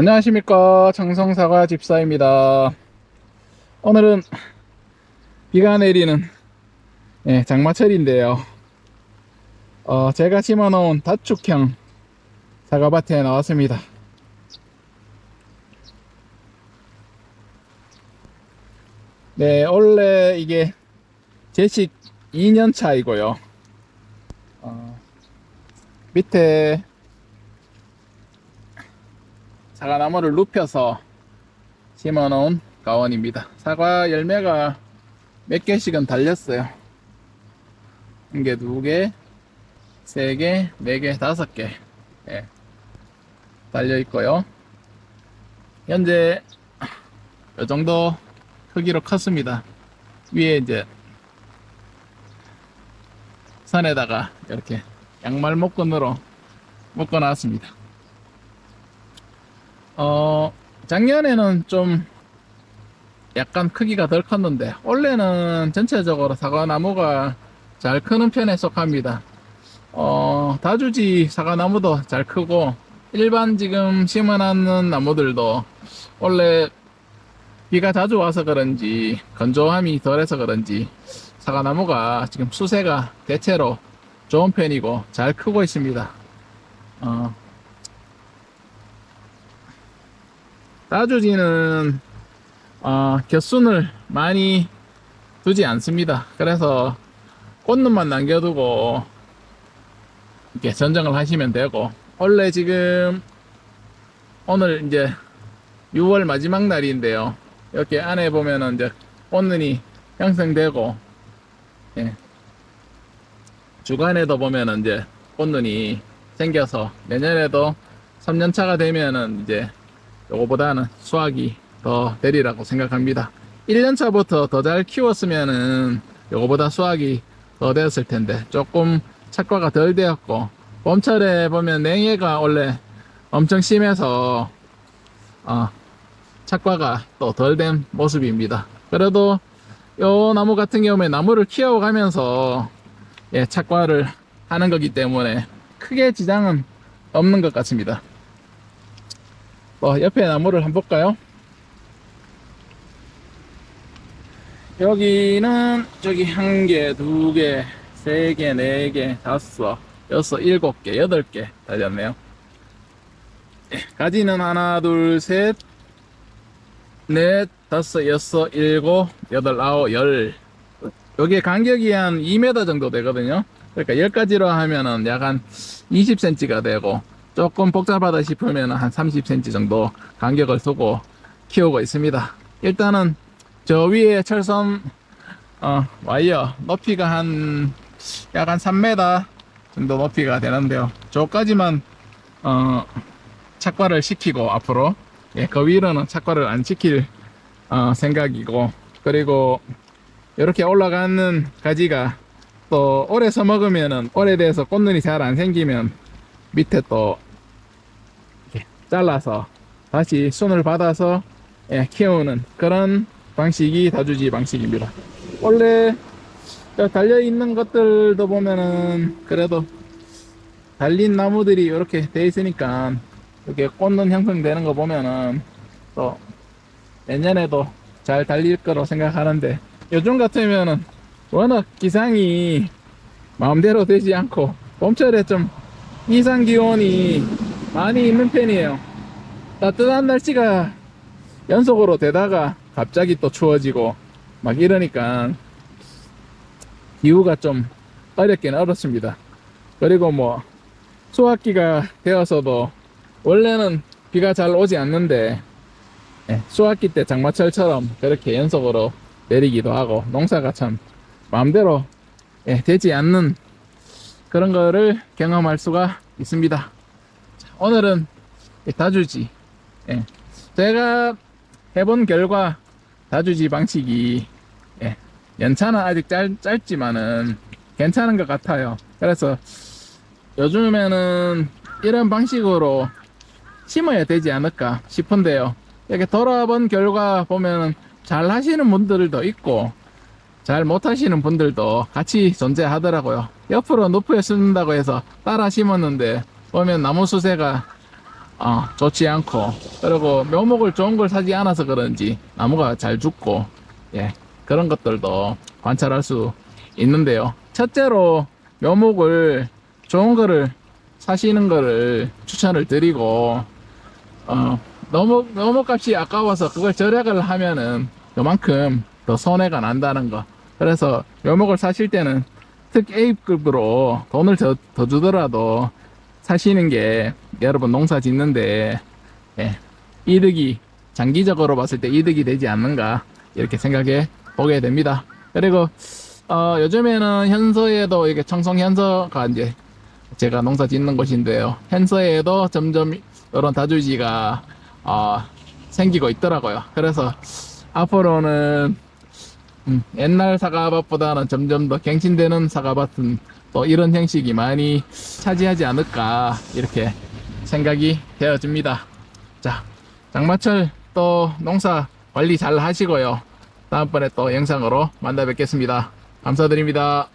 안녕하십니까. 청성사과 집사입니다. 오늘은 비가 내리는 예, 장마철인데요. 어, 제가 심어놓은 다축형 사과밭에 나왔습니다. 네 원래 이게 제식 2년 차이고요. 어, 밑에 사과나무를 눕혀서 심어놓은 가원입니다. 사과 열매가 몇 개씩은 달렸어요. 한 개, 두 개, 세 개, 네 개, 다섯 개. 예. 달려 있고요. 현재 이 정도 크기로 컸습니다. 위에 이제 선에다가 이렇게 양말 목건으로 묶어 놨습니다. 어, 작년에는 좀 약간 크기가 덜 컸는데, 올해는 전체적으로 사과나무가 잘 크는 편에 속합니다. 어, 다주지 사과나무도 잘 크고, 일반 지금 심어놨는 나무들도 원래 비가 자주 와서 그런지, 건조함이 덜해서 그런지, 사과나무가 지금 수세가 대체로 좋은 편이고, 잘 크고 있습니다. 어, 따주지는 어, 곁순을 많이 두지 않습니다. 그래서 꽃눈만 남겨두고 이렇게 전정을 하시면 되고 원래 지금 오늘 이제 6월 마지막 날인데요. 이렇게 안에 보면은 이제 꽃눈이 형성되고 예. 주간에도 보면은 이제 꽃눈이 생겨서 내년에도 3년차가 되면은 이제 요거보다는 수확이 더 되리라고 생각합니다. 1년차부터 더 잘 키웠으면은 요거보다 수확이 더 되었을 텐데 조금 착과가 덜 되었고 봄철에 보면 냉해가 원래 엄청 심해서 어, 착과가 또 덜 된 모습입니다. 그래도 요 나무 같은 경우에 나무를 키워가면서 예, 착과를 하는 거기 때문에 크게 지장은 없는 것 같습니다. 뭐 옆에 나무를 한번 볼까요? 여기는 저기 한 개, 두 개, 세 개, 네 개, 다섯, 여섯, 일곱 개, 여덟 개 달렸네요. 예, 가지는 하나, 둘, 셋, 넷, 다섯, 여섯, 일곱, 여덟, 아홉, 열. 여기 간격이 한 2m 정도 되거든요. 그러니까 10가지로 하면은 약 한 20cm가 되고, 조금 복잡하다 싶으면 한 30cm 정도 간격을 두고 키우고 있습니다. 일단은 저 위에 철선 어, 와이어 높이가 한약한 3m 정도 높이가 되는데요. 저까지만 어, 착과를 시키고 앞으로 예, 그 위로는 착과를 안 시킬 어, 생각이고 그리고 이렇게 올라가는 가지가 또 오래 써먹으면은 오래돼서 꽃눈이 잘 안 생기면 밑에 또 잘라서 다시 손을 받아서 예, 키우는 그런 방식이 다주지 방식입니다. 원래 달려 있는 것들도 보면은 그래도 달린 나무들이 이렇게 돼 있으니까 이렇게 꽃눈 형성되는 거 보면은 또 내년에도 잘 달릴 거로 생각하는데 요즘 같으면은 워낙 기상이 마음대로 되지 않고 봄철에 좀 이상 기온이 많이 있는 편이에요. 따뜻한 날씨가 연속으로 되다가 갑자기 또 추워지고 막 이러니까 기후가 좀 어렵긴 어렵습니다. 그리고 뭐 수학기가 되어서도 원래는 비가 잘 오지 않는데 예, 수학기 때 장마철처럼 그렇게 연속으로 내리기도 하고 농사가 참 마음대로 예, 되지 않는 그런 거를 경험할 수가 있습니다. 자, 오늘은 이 다주지 예, 제가 해본 결과 다주지 방식이 예, 연차는 아직 짧, 짧지만은 괜찮은 것 같아요. 그래서 요즘에는 이런 방식으로 심어야 되지 않을까 싶은데요. 이렇게 돌아본 결과 보면 잘 하시는 분들도 있고 잘 못하시는 분들도 같이 존재하더라고요. 옆으로 높여 심는다고 해서 따라 심었는데 보면 나무 수세가 어, 좋지 않고 그리고 묘목을 좋은 걸 사지 않아서 그런지 나무가 잘 죽고 예 그런 것들도 관찰할 수 있는데요 첫째로 묘목을 좋은 거를 사시는 거를 추천을 드리고 어 묘목 묘목값이 아까워서 그걸 절약을 하면은 그만큼 더 손해가 난다는 거 그래서 묘목을 사실 때는 특 A급으로 돈을 더, 더 주더라도 사시는 게 여러분 농사 짓는데 예, 이득이 장기적으로 봤을 때 이득이 되지 않는가 이렇게 생각해 보게 됩니다. 그리고 어, 요즘에는 현서에도 이게 청송 현서가 이제 제가 농사 짓는 곳인데요. 현서에도 점점 이런 다주지가 어, 생기고 있더라고요. 그래서 앞으로는 음, 옛날 사과밭보다는 점점 더 갱신되는 사과밭은 또 이런 형식이 많이 차지하지 않을까 이렇게 생각이 되어집니다. 자, 장마철 또 농사 관리 잘 하시고요. 다음번에 또 영상으로 만나 뵙겠습니다. 감사드립니다.